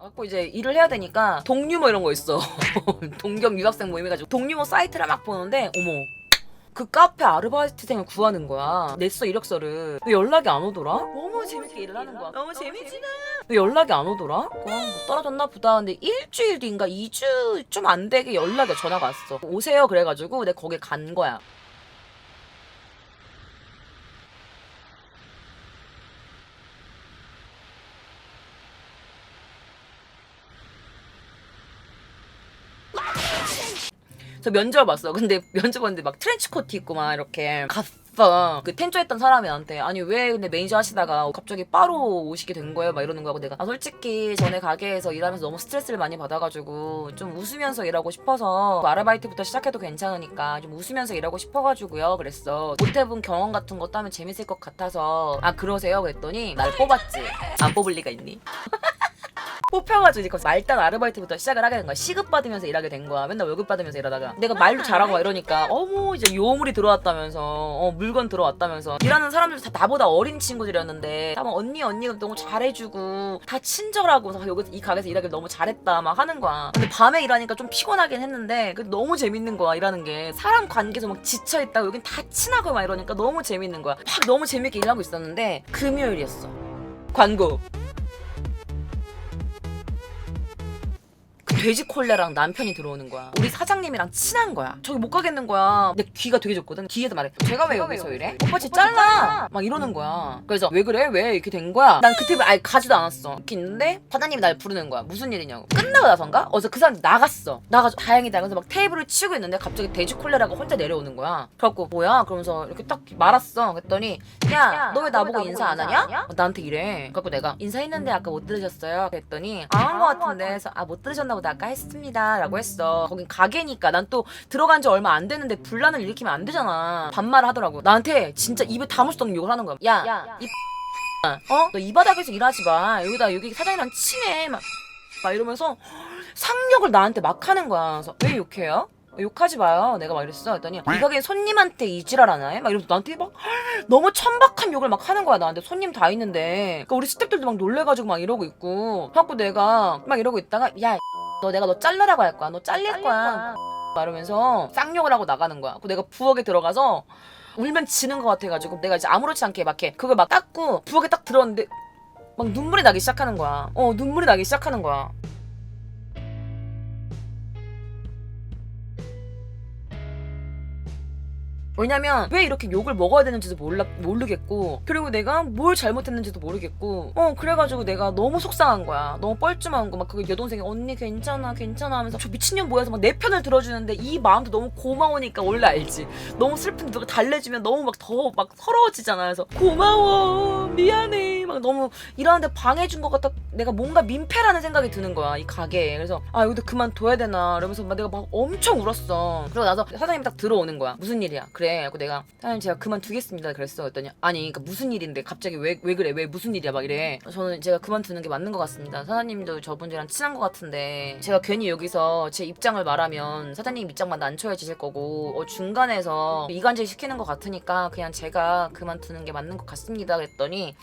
갖고 이제 일을 해야 되니까 동유머 이런 거 있어. 동경 유학생 모임 해가지고 동유머 사이트를 막 보는데 어머 그 카페 아르바이트생을 구하는 거야. 냈어 이력서를. 왜 연락이 안 오더라? 너무 재밌게 일을 하는 거야. 너무 재밌지? 왜 연락이 안 오더라? 어, 뭐 떨어졌나 보다. 근데 일주일 뒤인가 2주 좀 안 되게 연락이 전화가 왔어. 오세요 그래가지고 내가 거기 간 거야. 저 면접 봤어. 근데 면접 봤는데 막 트렌치 코트 입고 막 이렇게 갔어. 그 텐조했던 사람이 나한테 아니 왜 근데 매니저 하시다가 갑자기 바로 오시게 된 거예요? 막 이러는 거고 내가 아 솔직히 전에 가게에서 일하면서 너무 스트레스를 많이 받아가지고 좀 웃으면서 일하고 싶어서 아르바이트부터 시작해도 괜찮으니까 좀 웃으면서 일하고 싶어가지고요. 그랬어. 못 해본 경험 같은 것도 하면 재밌을 것 같아서 아 그러세요? 그랬더니 날 뽑았지. 안 뽑을 리가 있니? 뽑혀가지고 이제 거기서 말단 아르바이트부터 시작을 하게 된 거야. 시급 받으면서 일하게 된 거야. 맨날 월급 받으면서 일하다가 내가 말도 잘하고 막 이러니까 어머 이제 요물이 들어왔다면서 어 물건 들어왔다면서 일하는 사람들 다 나보다 어린 친구들이었는데 다막 언니 언니가 너무 잘해주고 다 친절하고 그래서 여기 이 가게에서 일하길 너무 잘했다 막 하는 거야. 근데 밤에 일하니까 좀 피곤하긴 했는데 그 너무 재밌는 거야 일하는 게 사람 관계에서 막 지쳐 있다고 여긴 다 친하고 막 이러니까 너무 재밌는 거야. 막 너무 재밌게 일하고 있었는데 금요일이었어. 광고. 돼지 콜레랑 남편이 들어오는 거야. 우리 사장님이랑 친한 거야. 저기 못 가겠는 거야. 내 귀가 되게 좋거든. 귀에서 말해. 제가 왜 여기서 이래? 오빠 집 잘라. 막 이러는 거야. 그래서 왜 그래? 왜 이렇게 된 거야? 난 그때 아예 가지도 않았어. 이렇게 있는데 사장님이 날 부르는 거야. 무슨 일이냐고. 끝나고 나선가? 어서 그 사람 나갔어. 나가서 다행이다. 그래서 막 테이블을 치고 있는데 갑자기 돼지 콜레라가 혼자 내려오는 거야. 그래갖고 뭐야? 그러면서 이렇게 딱 말았어. 그랬더니 야 너 왜 나보고 인사 안 하냐? 어, 나한테 이래. 그래갖고 내가 인사했는데 아까 못 들으셨어요? 그랬더니 안 한 거 같은데 그래서 아 못 들으셨나 보다 아까 했습니다. 라고 했어. 거긴 가게니까 난 또 들어간 지 얼마 안 됐는데 분란을 일으키면 안 되잖아. 반말을 하더라고. 나한테 진짜 입에 담을 수 없는 욕을 하는 거야. 야이 어? 너 이 바닥에서 일하지 마. 여기다 여기 사장이랑 친해. 막, 막 이러면서 상욕을 나한테 막 하는 거야. 그래서 왜 욕해요? 욕하지 마요. 내가 막 이랬어. 했더니 이 가게 손님한테 이 지랄 하나 해? 막 이러면서 나한테 막 너무 천박한 욕을 막 하는 거야 나한테. 손님 다 있는데. 그러니까 우리 스탭들도 막 놀래가지고 막 이러고 있고. 하고 내가 막 이러고 있다가 야 너 내가 너 잘라라고 할 거야. 너 잘릴 거야. 막 이러면서 쌍욕을 하고 나가는 거야. 그 내가 부엌에 들어가서 울면 지는 것 같아가지고 내가 이제 아무렇지 않게 막 이렇게 그걸 막 닦고 부엌에 딱 들어왔는데 막 눈물이 나기 시작하는 거야. 어 눈물이 나기 시작하는 거야 왜냐면 왜 이렇게 욕을 먹어야 되는지도 몰라, 모르겠고 그리고 내가 뭘 잘못했는지도 모르겠고 어 그래가지고 내가 너무 속상한 거야. 너무 뻘쭘한 거 막 그게 여동생이 언니 괜찮아 괜찮아 하면서 저 미친년 모여서 막 내 편을 들어주는데 이 마음도 너무 고마우니까 원래 알지. 너무 슬픈 누가 달래주면 너무 막 더막 서러워지잖아 그래서 고마워 미안해. 막 너무 일하는데 방해준 것 같다 내가 뭔가 민폐라는 생각이 드는 거야 이 가게에. 그래서 아 여기도 그만둬야 되나? 이러면서 막 내가 막 엄청 울었어. 그러고 나서 사장님이 딱 들어오는 거야. 무슨 일이야? 그래 그래고 내가 사장님 제가 그만두겠습니다. 그랬어. 그랬더니 아니 그러니까 무슨 일인데? 갑자기 왜, 왜 그래? 왜 무슨 일이야? 막 이래. 저는 제가 그만두는 게 맞는 것 같습니다. 사장님도 저분들이랑 친한 것 같은데 제가 괜히 여기서 제 입장을 말하면 사장님 입장만 난처해지실 거고 어, 중간에서 이간질 시키는 것 같으니까 그냥 제가 그만두는 게 맞는 것 같습니다. 그랬더니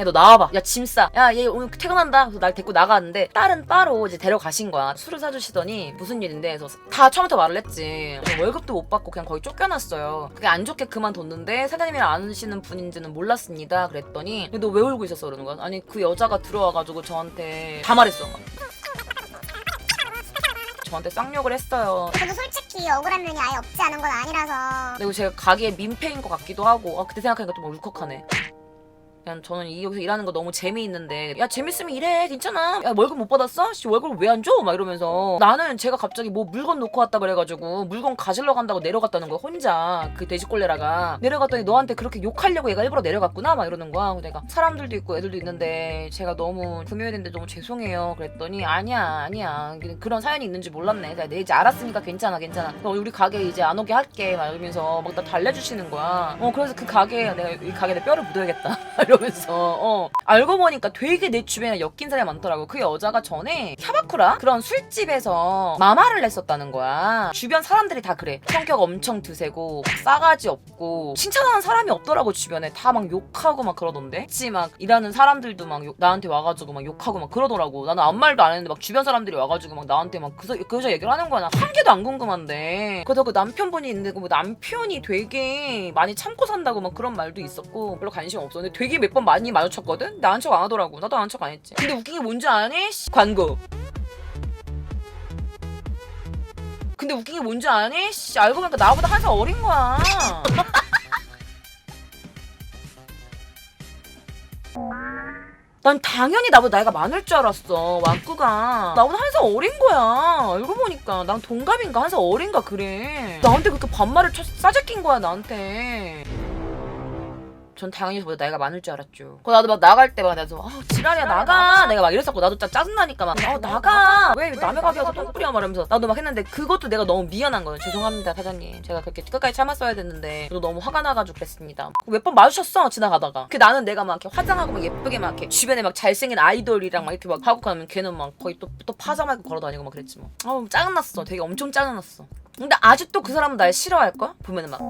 야 너 나와봐. 야 짐 싸. 야 얘 오늘 퇴근한다. 그래서 날 데리고 나가는데 딸은 따로 이제 데려가신 거야. 술을 사주시더니 무슨 일인데? 그래서 다 처음부터 말을 했지. 월급도 못 받고 그냥 거의 쫓겨났어요. 그게 안 좋게 그만뒀는데 사장님이랑 아시는 분인지는 몰랐습니다. 그랬더니 너 왜 울고 있었어? 그러는 거야. 아니 그 여자가 들어와가지고 저한테 다 말했어. 저한테 쌍욕을 했어요. 저도 솔직히 억울한 면이 아예 없지 않은 건 아니라서. 그리고 제가 가게의 민폐인 것 같기도 하고. 아 그때 생각하니까 좀 울컥하네 그냥 저는 이- 여기서 일하는 거 너무 재미있는데 야 재밌으면 일해 괜찮아. 야 월급 못 받았어? 씨 월급 왜안 줘? 막 이러면서. 나는 제가 갑자기 뭐 물건 놓고 왔다 그래가지고 물건 가지러 간다고 내려갔다는 거야 혼자. 그 돼지꼴레라가. 내려갔더니 너한테 그렇게 욕하려고 얘가 일부러 내려갔구나? 막 이러는 거야. 내가 사람들도 있고 애들도 있는데 제가 너무 금요일인데 너무 죄송해요. 그랬더니 아니야 아니야. 그런 사연이 있는지 몰랐네. 그래서 내 이제 알았으니까 괜찮아 괜찮아. 우리 가게 이제 안 오게 할게. 막 이러면서 막 나 달래주시는 거야. 어 그래서 그 가게에 내가 이 가게에 뼈를 묻어야겠다 이러면서. 어. 알고 보니까 되게 내 주변에 엮인 사람이 많더라고. 그 여자가 전에 캬바쿠라? 그런 술집에서 마마를 했었다는 거야. 주변 사람들이 다 그래. 성격 엄청 드세고 싸가지 없고 칭찬하는 사람이 없더라고 주변에. 다 막 욕하고 막 그러던데. 그치 막 일하는 사람들도 막 욕- 나한테 와가지고 막 욕하고 막 그러더라고. 나는 아무 말도 안 했는데 막 주변 사람들이 와가지고 막 나한테 막그 그 여자 얘기를 하는 거야. 나한 개도 안 궁금한데. 그래서 그 남편분이 있는데 그뭐 남편이 되게 많이 참고 산다고 막 그런 말도 있었고 별로 관심 없었는데 되게 몇 번 많이 마주쳤거든? 나한 척안 하더라고. 나도 안 척 안 했지. 근데 웃긴 게 뭔지 아니? 씨, 광고. 근데 웃긴 게 뭔지 아니? 씨, 알고 보니까 나보다 한 살 어린 거야. 난 당연히 나보다 나이가 많을 줄 알았어 왕꾸가. 나보다 한 살 어린 거야. 알고 보니까. 난 동갑인가? 한 살 어린가? 그래. 나한테 그렇게 반말을 쳐 싸제낀 거야 나한테 전 당연히 저보다 나이가 많을 줄 알았죠. 그 나도 막 나갈 때 막 나도 아 지랄이야 나가 내가 막 이랬었고 나도 진짜 짜증나니까 막아 나가 왜 남의 가게 가서 똥 뿌려 말하면서 나도 막 했는데 그것도 내가 너무 미안한 거예요. 죄송합니다 사장님 제가 그렇게 끝까지 참았어야 됐는데 저도 너무 화가 나가지고 그랬습니다. 몇 번 마주쳤어 지나가다가. 그 나는 내가 막 이렇게 화장하고 막 예쁘게 막 이렇게 주변에 막 잘생긴 아이돌이랑 막 이렇게 막 하고 가면 걔는 막 거의 또 또 파자마 입고 걸어다니고 막 그랬지 뭐. 아 짜증났어. 되게 엄청 짜증났어. 근데 아직도 그 사람은 날 싫어할 거야? 보면은 막.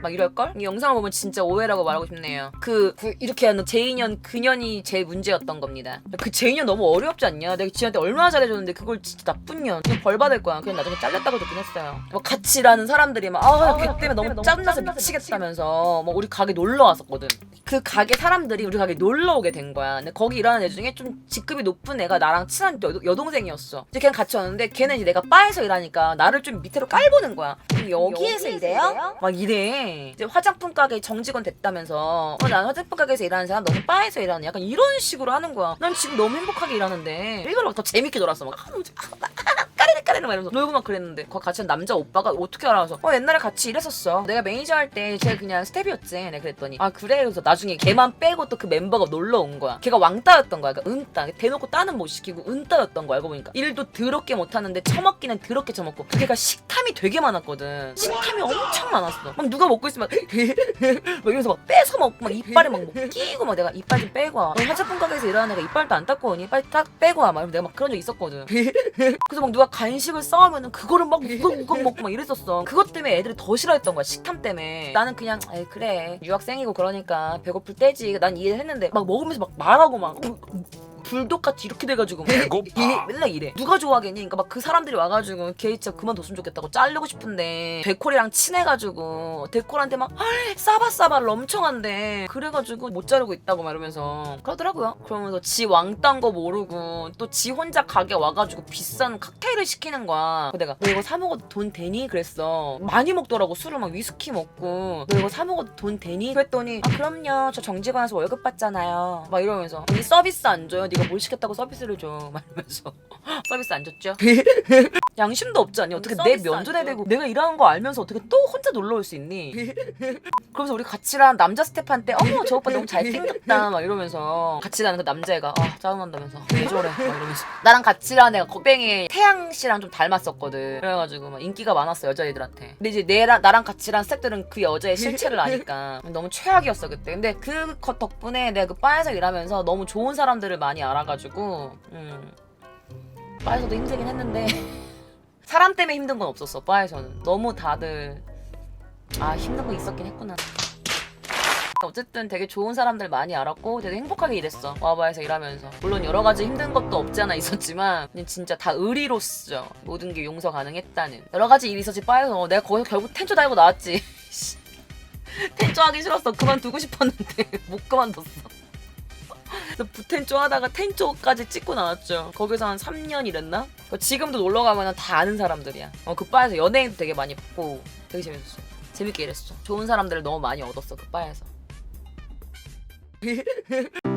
막 이럴 걸? 이 영상을 보면 진짜 오해라고 말하고 싶네요. 그, 그 이렇게 하는 제인년 그년이 제일 문제였던 겁니다. 그 제인년 너무 어렵지 않냐? 내가 지한테 얼마나 잘해줬는데 그걸 진짜 나쁜 년. 그냥 벌 받을 거야. 그냥 나중에 잘렸다고 듣긴 했어요. 뭐 같이 일하는 사람들이 막, 아, 걔 때문에 너무 짜증나서 미치겠다면서 뭐 우리 가게 놀러 왔었거든. 그 가게 사람들이 우리 가게 놀러 오게 된 거야. 근데 거기 일하는 애 중에 좀 직급이 높은 애가 나랑 친한 여, 여동생이었어. 이제 걔랑 같이 왔는데 걔는 이제 내가 바에서 일하니까 나를 좀 밑으로 깔보는 거야. 그럼 여기에서 일해요? 막 이래. 이제 화장품 가게 정직원 됐다면서 어, 난 화장품 가게에서 일하는 사람 너는 바에서 일하는 약간 이런 식으로 하는 거야. 난 지금 너무 행복하게 일하는데 일부러 더 재밌게 놀았어. 막 아, 너 까리네 막 이러면서 놀고 막 그랬는데 거기 같이 한 남자 오빠가 어떻게 알아서 어 옛날에 같이 일했었어. 내가 매니저 할 때 쟤 그냥 스텝이었지. 내가 그랬더니 아 그래 그래서 나중에 걔만 빼고 또 그 멤버가 놀러 온 거야. 걔가 왕따였던 거야. 그러니까 은따. 대놓고 따는 못 시키고 은따였던 거야. 알고 보니까 일도 더럽게 못하는데 처먹기는 더럽게 처먹고 걔가 식탐이 되게 많았거든. 식탐이 엄청 많았어. 막 누가 먹고 있으면 막 이러면서 막 뺏어 먹고 막 이빨에 막, 뭐 끼고 막 내가 이빨 좀 빼고 와. 너 화장품 가게에서 일하는 애가 이빨도 안 닦고 오니 빨리 딱 빼고 와. 막 이러면서 내가 막 그런 적 있었거든. 그래서 막 누가 간 식을 싸우면은 그거를 막 우걱우걱 먹고 막 이랬었어. 그것 때문에 애들이 더 싫어했던 거야. 식탐 때문에. 나는 그냥 에이 그래 유학생이고 그러니까 배고플 때지. 난 이해했는데 막 먹으면서 막 말하고 막 불독같이 이렇게 돼가지고 막 배고파. 이- 맨날 이래. 누가 좋아하겠니? 그러니까 막 그 사람들이 와가지고 걔 진짜 그만뒀으면 좋겠다고 자르고 싶은데 데콜이랑 친해가지고 데콜한테 막 싸바싸바를 엄청 한대. 그래가지고 못 자르고 있다고 막 이러면서. 그러더라고요. 그러면서 지 왕딴 거 모르고 또 지 혼자 가게 와가지고 비싼 칵테일을 시키는 거야. 그래서 내가 너 이거 사 먹어도 돈 되니? 그랬어. 많이 먹더라고. 술을 막 위스키 먹고. 너 이거 사 먹어도 돈 되니? 그랬더니 아 그럼요. 저 정직원에서 월급 받잖아요. 막 이러면서. 언니 서비스 안 줘요? 네가 뭘 시켰다고 서비스를 줘막 이러면서 서비스 안 줬죠? 양심도 없지 않니? 어떻게 내 서비스 면전에 줘. 대고 내가 일하는 거 알면서 어떻게 또 혼자 놀러 올 수 있니? 그러면서 우리 같이 일하는 남자 스텝한테 어머 저 오빠 너무 잘생겼다. 막 이러면서 같이 일하는 그 남자애가 아 짜증난다면서. 왜 저래? 막 이러면서. 나랑 같이 일하는 애가 곡뱅이 태양 씨랑 좀 닮았었거든. 그래가지고 막 인기가 많았어 여자애들한테. 근데 이제 내랑 나랑 같이 일하는 스텝들은 그 여자의 실체를 아니까 너무 최악이었어 그때. 근데 그것 덕분에 내가 그 바에서 일하면서 너무 좋은 사람들을 많이 알아가지고 음 바에서도 힘들긴 했는데 사람 때문에 힘든 건 없었어. 바에서는. 너무 다들 아 힘든 거 있었긴 했구나. 어쨌든 되게 좋은 사람들 많이 알았고 되게 행복하게 일했어. 와바에서 일하면서. 물론 여러 가지 힘든 것도 없지 않아 있었지만 그냥 진짜 다 의리로서 모든 게 용서 가능했다는. 여러 가지 일이 있었지. 바에서 내가 거기서 결국 텐초 달고 나왔지. 텐초 하기 싫었어 그만두고 싶었는데 못 그만뒀어 그래서 부텐초 하다가 텐초까지 찍고 나왔죠. 거기서 한 3년 일했나? 지금도 놀러 가면 다 아는 사람들이야. 어, 그 바에서 연예인도 되게 많이 봤고 되게 재밌었어. 재밌게 일했어. 좋은 사람들을 너무 많이 얻었어 그 바에서.